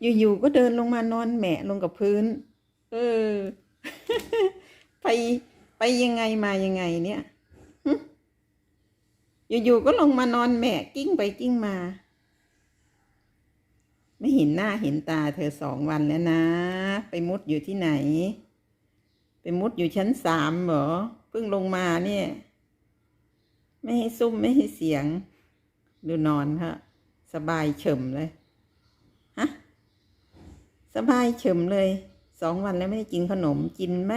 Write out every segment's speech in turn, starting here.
อยู่ๆก็เดินลงมานอนแหมะลงกับพื้น เออ ไปไปยังไงมายังไงเนี่ยอยู่ๆก็ลงมานอนแหมะกิ้งไปกิ้งมา ไม่เห็นหน้าเห็นตาเธอสองวันแล้วนะ ไปมุดอยู่ที่ไหน ไปมุดอยู่ชั้นสามเหรอเพิ่งลงมาเนี่ย ไม่ให้ซุ่มไม่ให้เสียง ดูนอนฮะสบายเฉมเลย สบายเฉมเลยสองวันแล้วไม่ได้กินขนมกินไหม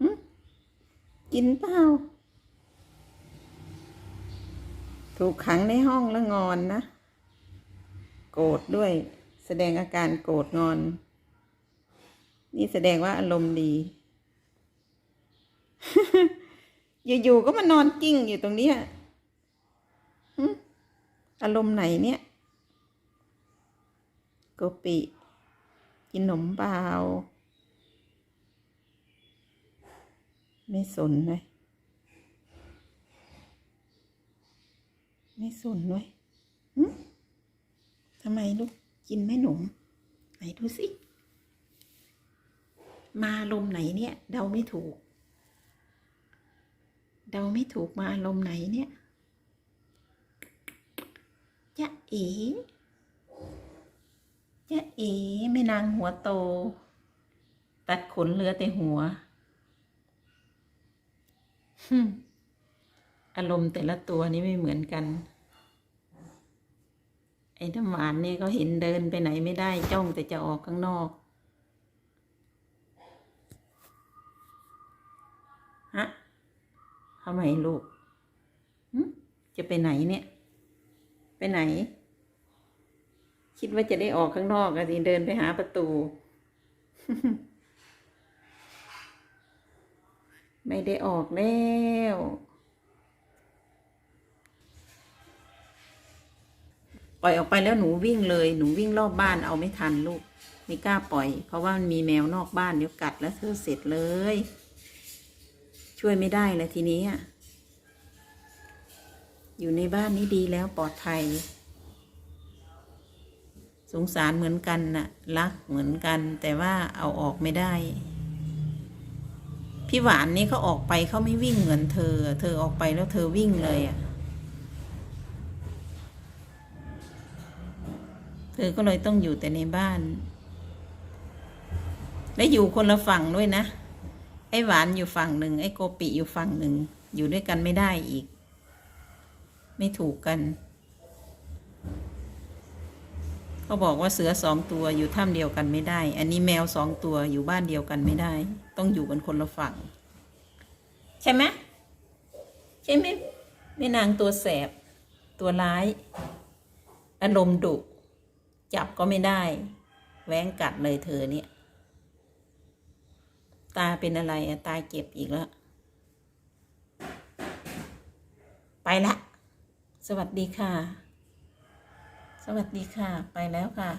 หกินเปล่าถูกขังในห้องแล้วงอนนะ โกรธด้วย แสดงอาการโกรธงอน นี่แสดงว่าอารมณ์ดี อยู่ๆก็มานอนกิ้งอยู่ตรงนี้อารมณ์ไหนเนี่ย โกปิ กินขนมเปล่าไม่สนเลยไม่สนเลยทำไมลูกกินไม่หนม ไหนดูสิ มาอารมไหนเนี่ย เดาไม่ถูก เดาไม่ถูกมาอารมไหนเนี่ยจะเอ๋ จะเอ๋แม่นางหัวโต ตัดขนเหลือแต่หัวฮึอารมณ์แต่ละตัวนี้ไม่เหมือนกัน ไอ้น้ำหวานเนี่ยก็เห็นเดินไปไหนไม่ได้จ้องแต่จะออกข้างนอกฮะทำไมลูกจะไปไหนเนี่ย ไปไหน คิดว่าจะได้ออกข้างนอกอะสิเดินไปหาประตู ไม่ได้ออกแล้วปล่อยออกไปแล้วหนูวิ่งเลย หนูวิ่งรอบบ้านเอาไม่ทันลูก ไม่กล้าปล่อย เพราะว่ามันมีแมวนอกบ้านเดี๋ยวกัดแล้วเธอเสร็จเลย ช่วยไม่ได้เลยทีนี้อยู่ในบ้านนี้ดีแล้วปลอดภัย สงสารเหมือนกันน่ะ รักเหมือนกัน แต่ว่าเอาออกไม่ได้ พี่หวานนี่เขาออกไปเขาไม่วิ่งเหมือนเธอ เธอออกไปแล้วเธอวิ่งเลยอะ เธอก็เลยต้องอยู่แต่ในบ้าน และอยู่คนละฝั่งด้วยนะ ไอ้หวานอยู่ฝั่งหนึ่งไอ้โกปิอยู่ฝั่งหนึ่ง อยู่ด้วยกันไม่ได้อีก ไม่ถูกกัน เขาบอกว่าเสือสองตัวอยู่ถ้ำเดียวกันไม่ได้ อันนี้แมวสองตัวอยู่บ้านเดียวกันไม่ได้ ต้องอยู่กันคนละฝั่ง ใช่ไหมใช่ไหมแม่นางตัวแสบ ตัวร้าย อารมณ์ดุจับก็ไม่ได้แหว้งกัดเลยเธอเนี่ย ตาเป็นอะไรตาเจ็บอีกแล้ว ไปละ สวัสดีค่ะ สวัสดีค่ะ ไปแล้วค่ะ